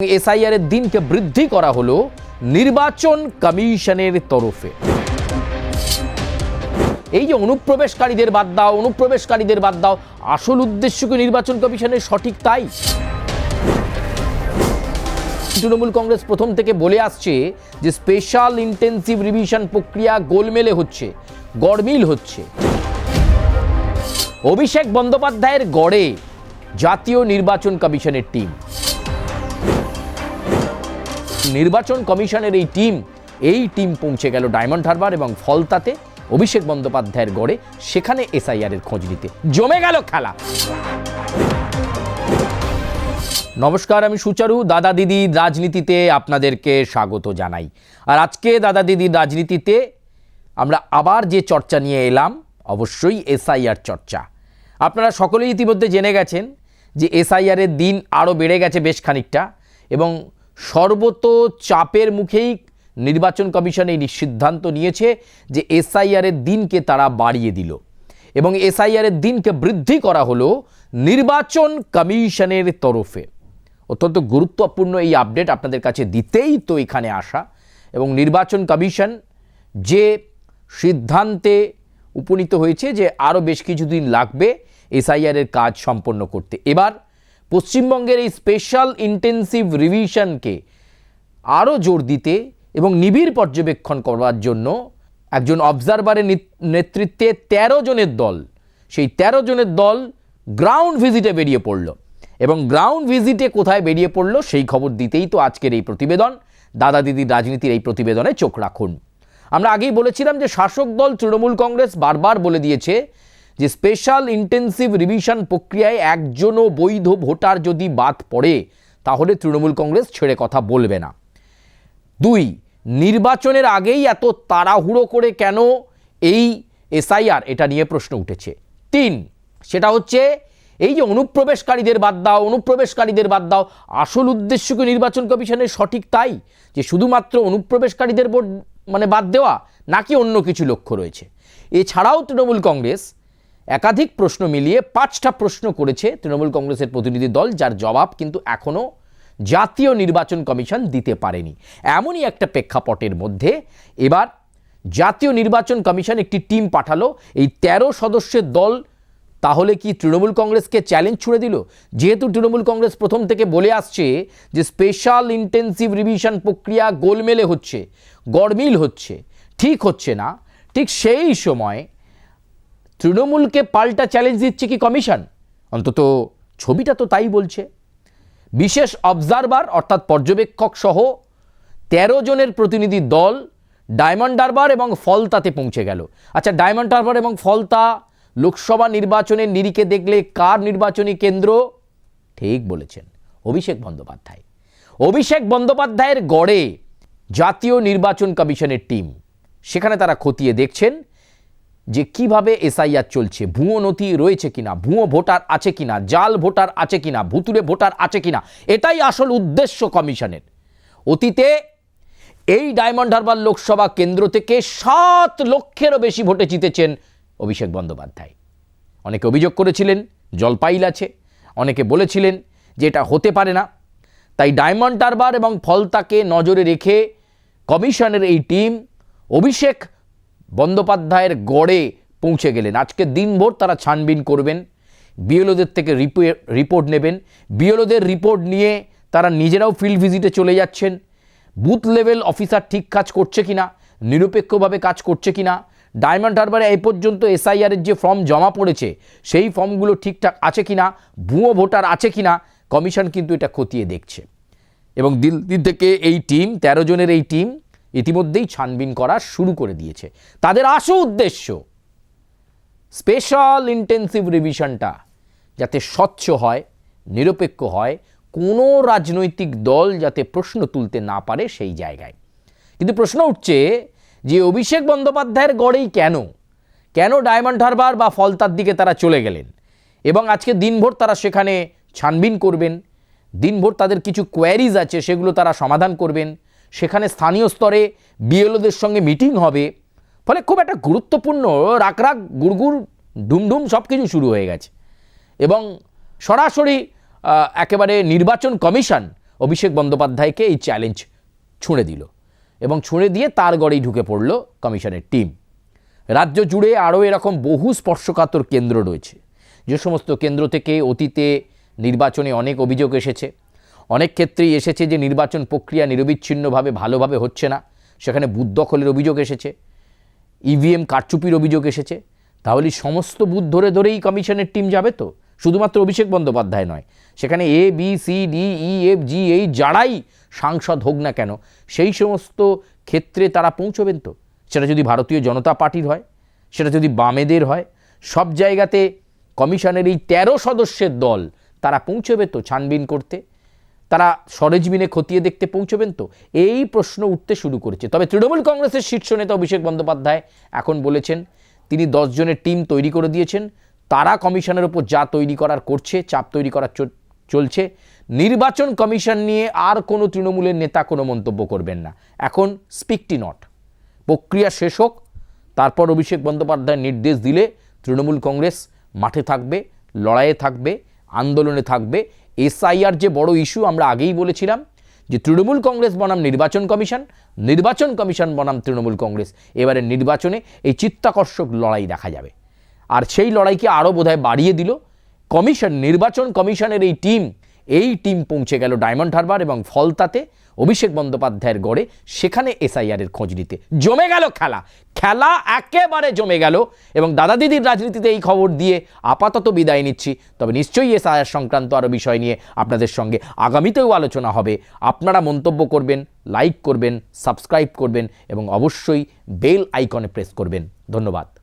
SIR এর দিনকে বৃদ্ধি করা হলো নির্বাচন কমিশনের তরফে। এই যে অনুপ্রবেশকারীদের বাদ দাও, অনুপ্রবেশকারীদের বাদ দাও, আসল উদ্দেশ্য কি নির্বাচন কমিশনের সঠিক তাই? তৃণমূল কংগ্রেস প্রথম থেকে বলে আসছে যে স্পেশাল ইন্টেন্সিভ রিভিশন প্রক্রিয়া গোলমেলে হচ্ছে, গড়মিল হচ্ছে। অভিষেক বন্দ্যোপাধ্যায়ের গড়ে জাতীয় নির্বাচন কমিশনের টিম নির্বাচন কমিশনের এই টিম এই টিম পৌঁছে গেল ডায়মন্ড হারবার এবং ফলতাতে অভিষেক বন্দ্যোপাধ্যায়ের গড়ে সেখানে এসআইআর এর খোঁজ নিতে। জমে গেল খেলা। নমস্কার, আমি সুচারু। দাদা দিদি রাজনীতিতে আপনাদেরকে স্বাগত জানাই। আর আজকে দাদা দিদির রাজনীতিতে আমরা আবার যে চর্চা নিয়ে এলাম, অবশ্যই এসআইআর চর্চা। আপনারা সকলেই ইতিমধ্যে জেনে গেছেন যে এসআইআর এর দিন আরও বেড়ে গেছে বেশ খানিকটা এবং সর্বত চাপের মুখেই নির্বাচন কমিশন এই সিদ্ধান্ত নিয়েছে যে এসআইআর এর দিনকে তারা বাড়িয়ে দিল এবং এসআইআর এর দিনকে বৃদ্ধি করা হলো নির্বাচন কমিশনের তরফে। অত্যন্ত গুরুত্বপূর্ণ এই আপডেট আপনাদের কাছে দিতেই তো এখানে আসা এবং নির্বাচন কমিশন যে সিদ্ধান্তে উপনীত হয়েছে যে আরও বেশ কিছুদিন লাগবে এসআইআরের কাজ সম্পন্ন করতে। এবার পশ্চিমবঙ্গের এই স্পেশাল ইন্টেন্সিভ রিভিশনকে আরও জোর দিতে এবং নিবিড় পর্যবেক্ষণ করবার জন্য একজন অবজারভারের নেতৃত্বে ১৩ জনের দল, সেই ১৩ জনের দল গ্রাউন্ড ভিজিটে বেরিয়ে পড়ল। এবং গ্রাউন্ড ভিজিটে কোথায় বেরিয়ে পড়ল সেই খবর দিতেই তো আজকের এই প্রতিবেদন। দাদা দিদির রাজনীতির এই প্রতিবেদনে চোখ রাখুন। আমরা আগেই বলেছিলাম যে শাসক দল তৃণমূল কংগ্রেস বারবার বলে দিয়েছে যে স্পেশাল ইন্টেন্সিভ রিভিশন প্রক্রিয়ায় একজনও বৈধ ভোটার যদি বাদ পড়ে, তাহলে তৃণমূল কংগ্রেস ছেড়ে কথা বলবে না। দুই, নির্বাচনের আগেই এত তাড়াহুড়ো করে কেন এই এসআইআর? এটা নিয়ে প্রশ্ন উঠেছে। তিন, সেটা হচ্ছে এই যে অনুপ্রবেশকারীদের বাদ দাও, অনুপ্রবেশকারীদের বাদ দাও, আসল উদ্দেশ্য কি নির্বাচন কমিশনের সঠিক তাই? যে শুধুমাত্র অনুপ্রবেশকারীদের মানে বাদ দেওয়া, নাকি অন্য কিছু লক্ষ্য রয়েছে? এছাড়াও তৃণমূল কংগ্রেস একাধিক প্রশ্ন মিলিয়ে পাঁচটা প্রশ্ন করেছে তৃণমূল কংগ্রেসের প্রতিনিধি দল, যার জবাব কিন্তু এখনও জাতীয় নির্বাচন কমিশন দিতে পারেনি। এমনই একটা প্রেক্ষাপটের মধ্যে এবার জাতীয় নির্বাচন কমিশন একটি টিম পাঠালো। এই ১৩ সদস্যের দল তাহলে কি তৃণমূল কংগ্রেসকে চ্যালেঞ্জ ছুড়ে দিল? যেহেতু তৃণমূল কংগ্রেস প্রথম থেকে বলে আসছে যে স্পেশাল ইন্টেন্সিভ রিভিশন প্রক্রিয়া গোলমেলে হচ্ছে, গড়মিল হচ্ছে, ঠিক হচ্ছে না। ঠিক সেই সময় তৃণমূলকে পাল্টা চ্যালেঞ্জ দিচ্ছে কি কমিশন অন্তত ছবিটা তো তাই বলছে। বিশেষ অবজারভার অর্থাৎ পর্যবেক্ষক সহ তেরো জনের প্রতিনিধি দল ডায়মন্ড হারবার এবং ফলতাতে পৌঁছে গেল। আচ্ছা ডায়মন্ড হারবার এবং ফলতা লোকসভা নির্বাচনের নিরিখে দেখলে কার নির্বাচনী কেন্দ্র? ঠিক বলেছেন অভিষেক বন্দ্যোপাধ্যায়। অভিষেক বন্দ্যোপাধ্যায়ের গড়ে জাতীয় নির্বাচন কমিশনের টিম। সেখানে তারা খতিয়ে দেখছেন। যে কীভাবে এসআইআর চলছে, ভুয়ো নথি রয়েছে কিনা, ভুয়ো ভোটার আছে কিনা, জাল ভোটার আছে কিনা ভুতুরে ভোটার আছে কিনা, এটাই আসল উদ্দেশ্য কমিশনের। অতীতে এই ডায়মন্ড হারবার লোকসভা কেন্দ্র থেকে সাত লক্ষেরও বেশি ভোটে জিতেছেন অভিষেক বন্দ্যোপাধ্যায়। অনেকে অভিযোগ করেছিলেন জলপাইল আছে। অনেকে বলেছিলেন যে এটা হতে পারে না। তাই ডায়মন্ড হারবার এবং ফলতাকে নজরে রেখে কমিশনের এই টিম অভিষেক বন্দ্যোপাধ্যায়ের গড়ে পৌঁছে গেলেন। আজকে দিনভর তারা ছানবিন করবেন, বিএলওদের থেকে রিপো- রিপোর্ট নেবেন। বিএলওদের রিপোর্ট নিয়ে তারা নিজেরাও ফিল্ড ভিজিটে চলে যাচ্ছেন। বুথ লেভেল অফিসার ঠিক কাজ করছে কি না নিরপেক্ষভাবে কাজ করছে কি না ডায়মন্ড হারবারে এই পর্যন্ত এসআইআরের যে ফর্ম জমা পড়েছে, সেই ফর্মগুলো ঠিকঠাক আছে কিনা, ভুয়ো ভোটার আছে কি না কমিশন কিন্তু এটা খতিয়ে দেখছে। এবং দিল্লি থেকে এই টিম তেরো জনের এই টিম ইতিমধ্যেই ছানবিন করা শুরু করে দিয়েছে। তাদের আসল উদ্দেশ্য স্পেশাল ইন্টেন্সিভ রিভিশনটা যাতে স্বচ্ছ হয়, নিরপেক্ষ হয়, কোনো রাজনৈতিক দল যাতে প্রশ্ন তুলতে না পারে সেই জায়গায়। কিন্তু প্রশ্ন উঠছে যে অভিষেক বন্দ্যোপাধ্যায়ের গড়েই কেন? কেন ডায়মন্ড হারবার বা ফলতার দিকে তারা চলে গেলেন? এবং আজকে দিনভর তারা সেখানে ছানবিন করবেন, দিনভর তাদের কিছু কোয়ারিজ আছে সেগুলো তারা সমাধান করবেন সেখানে স্থানীয় স্তরে বিএলওদের সঙ্গে মিটিং হবে। ফলে খুব একটা গুরুত্বপূর্ণ রাকরাক গুড়গুড়, ডুমডুম সব কিছু শুরু হয়ে গেছে। এবং সরাসরি একেবারে নির্বাচন কমিশন অভিষেক বন্দ্যোপাধ্যায়কে এই চ্যালেঞ্জ ছুঁড়ে দিল এবং ছুঁড়ে দিয়ে তার গড়েই ঢুকে পড়ল কমিশনের টিম। রাজ্য জুড়ে আরও এরকম বহু স্পর্শকাতর কেন্দ্র রয়েছে। যে সমস্ত কেন্দ্র থেকে অতীতে নির্বাচনে অনেক অভিযোগ এসেছে। অনেক ক্ষেত্রেই এসেছে যে নির্বাচন প্রক্রিয়া নিরবিচ্ছিন্নভাবে, ভালোভাবে হচ্ছে না। সেখানে বুথ দখলের অভিযোগ এসেছে ইভিএম কারচুপির অভিযোগ এসেছে। তাহলে সমস্ত বুথ ধরে ধরেই কমিশনের টিম যাবে তো? শুধুমাত্র অভিষেক বন্দ্যোপাধ্যায় নয়, সেখানে A B C D E F G এই যারাই সাংসদ হোক না কেন, সেই সমস্ত ক্ষেত্রে তারা পৌঁছবেন তো? সেটা যদি ভারতীয় জনতা পার্টির হয়, সেটা যদি বামেদের হয়, সব জায়গাতে কমিশনের এই তেরো সদস্যের দল তারা পৌঁছবে তো ছানবিন করতে? তারা সরেজমিনে খতিয়ে দেখতে পৌঁছবেন তো? এই প্রশ্ন উঠতে শুরু করেছে। তবে তৃণমূল কংগ্রেসের শীর্ষ নেতা অভিষেক বন্দ্যোপাধ্যায় এখন বলেছেন, তিনি দশ জনের টিম তৈরি করে দিয়েছেন, তারা কমিশনের উপর যা তৈরি করার করছে, চাপ তৈরি করার চলছে, নির্বাচন কমিশন নিয়ে আর কোনো তৃণমূলের নেতা কোনো মন্তব্য করবেন না। এখন স্পিকটি নট প্রক্রিয়া শেষ হোক, তারপর অভিষেক বন্দ্যোপাধ্যায় নির্দেশ দিলে তৃণমূল কংগ্রেস মাঠে থাকবে, লড়াইয়ে থাকবে, আন্দোলনে থাকবে এসআইআর যে বড় ইস্যু, আমরা আগেই বলেছিলাম যে তৃণমূল কংগ্রেস বনাম নির্বাচন কমিশন নির্বাচন কমিশন বনাম তৃণমূল কংগ্রেস। এবারে নির্বাচনে এই চিত্তাকর্ষক লড়াই দেখা যাবে। আর সেই লড়াইকে আরও বোধহয় বাড়িয়ে দিল কমিশন, নির্বাচন কমিশনের এই টিম। এই টিম পৌঁছে গেল ডায়মন্ড হারবার এবং ফলতাতে অভিষেক বন্দ্যোপাধ্যায়ের গড়ে সেখানে এসআইআর এর খোঁজ নিতে। জমে গেল খেলা। খেলা একেবারে জমে গেল এবং দাদা দিদির রাজনীতিতে এই খবর দিয়ে আপাতত বিদায় নিচ্ছি। তবে নিশ্চয়ই এসআইআর সংক্রান্ত আরও বিষয় নিয়ে আপনাদের সঙ্গে আগামীতেও আলোচনা হবে। আপনারা মন্তব্য করবেন, লাইক করবেন, সাবস্ক্রাইব করবেন এবং অবশ্যই বেল আইকনে প্রেস করবেন। ধন্যবাদ।